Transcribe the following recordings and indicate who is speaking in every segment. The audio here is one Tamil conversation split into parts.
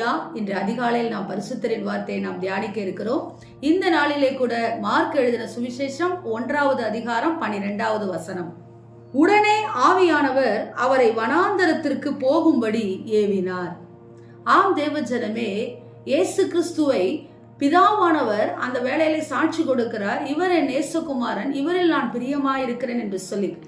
Speaker 1: அதிகாலையில் நாம் பரிசுத்தரின் வார்த்தையை நாம் தியானிக்க இருக்கிறோம். இந்த நாளிலே கூட மார்க் எழுதின சுவிசேஷம் ஒன்றாவது அதிகாரம் பனிரெண்டாவது வசனம். உடனே ஆவியானவர் அவரை வனாந்தரத்திற்கு போகும்படி ஏவினார். ஆம் தேவஜனமே இயேசு கிறிஸ்துவை பிதாவானவர் அந்த வேலையில சாட்சி கொடுக்கிறார். இவர் என் நேசகுமாரன் இவரில் நான் பிரியமாயிருக்கிறேன் என்று சொல்லி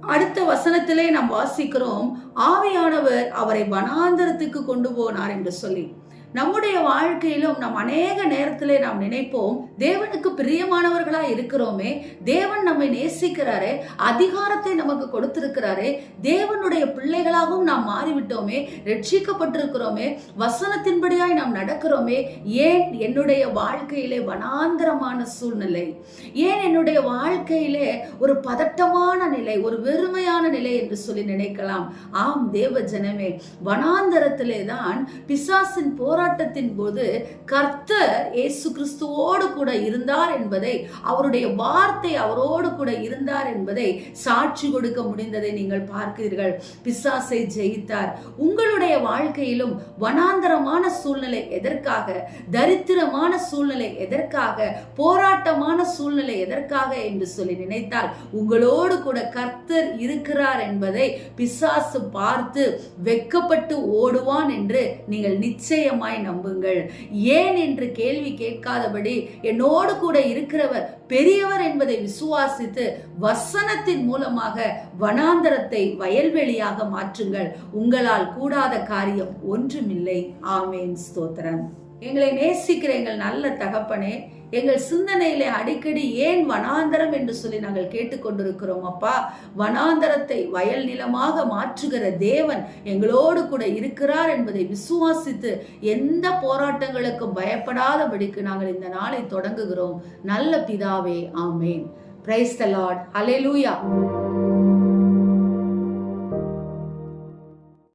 Speaker 1: அடுத்த வசனத்திலே நாம் வாசிக்கிறோம் ஆவியானவர் அவரை வனாந்தரத்துக்கு கொண்டு போனார் என்று சொல்லி. நம்முடைய வாழ்க்கையிலும் நாம் அநேக நேரத்திலே நாம் நினைப்போம் தேவனுக்கு பிரியமானவர்களா இருக்கிறோமே தேவன் நம்மை நேசிக்கிறாரே அதிகாரத்தை நமக்கு கொடுத்திருக்கிறாரே தேவனுடைய பிள்ளைகளாகவும் நாம் மாறிவிட்டோமே ரட்சிக்கப்பட்டிருக்கிறோமே வசனத்தின்படியாய் நாம் நடக்கிறோமே ஏன் என்னுடைய வாழ்க்கையிலே வனாந்தரமான சூழ்நிலை? ஏன் என்னுடைய வாழ்க்கையிலே ஒரு பதட்டமான நிலை ஒரு வெறுமையான நிலை என்று சொல்லி நினைக்கலாம்? ஆம் தேவ ஜனமே வனாந்தரத்திலே தான் பிசாசின் போர் போராட்டத்தின் போது கர்த்தர் இயேசு கிறிஸ்துவோடு கூட இருந்தார் என்பதை அவருடைய வார்த்தை அவரோடு கூட இருந்தார் என்பதை சாட்சி கொடுக்க முடிந்ததை நீங்கள் பார்க்கிறீர்கள். பிசாசை ஜெயித்தார். உங்களுடைய வாழ்க்கையிலும் வனாந்தரமான சூழ்நிலை எதற்காக தரித்திரமான சூழ்நிலை எதற்காக போராட்டமான சூழ்நிலை எதற்காக என்று சொல்லி நினைத்தால் உங்களோடு கூட கர்த்தர் இருக்கிறார் என்பதை பிசாசு பார்த்து வெக்கப்பட்டு ஓடுவான் என்று நீங்கள் நிச்சயமாய் நம்புங்கள். ஏன் என்று கேள்வி கேட்காதபடி என்னோடு கூட இருக்கிறவர் பெரியவர் என்பதை விசுவாசித்து வசனத்தின் மூலமாக வனாந்தரத்தை வயல்வெளியாக மாற்றுங்கள். உங்களால் கூடாத காரியம் ஒன்றுமில்லை. ஆமேன். ஸ்தோத்திரம். எங்களை நேசிக்கிற எங்கள் நல்ல தகப்பனே எங்கள் சிந்தனையிலே அடிக்கடி ஏன் வனாந்தரம் என்று சொல்லி நாங்கள் கேட்டுக்கொண்டிருக்கிறோம் அப்பா? வனாந்தரத்தை வயல் நிலமாக மாற்றுகிற தேவன் எங்களோடு கூட இருக்கிறார் என்பதை விசுவாசித்து எந்த போராட்டங்களுக்கும் பயப்படாதபடிக்கு நாங்கள் இந்த நாளை தொடங்குகிறோம். நல்ல பிதாவே ஆமேன். பிரைஸ் த லார்ட் லூயா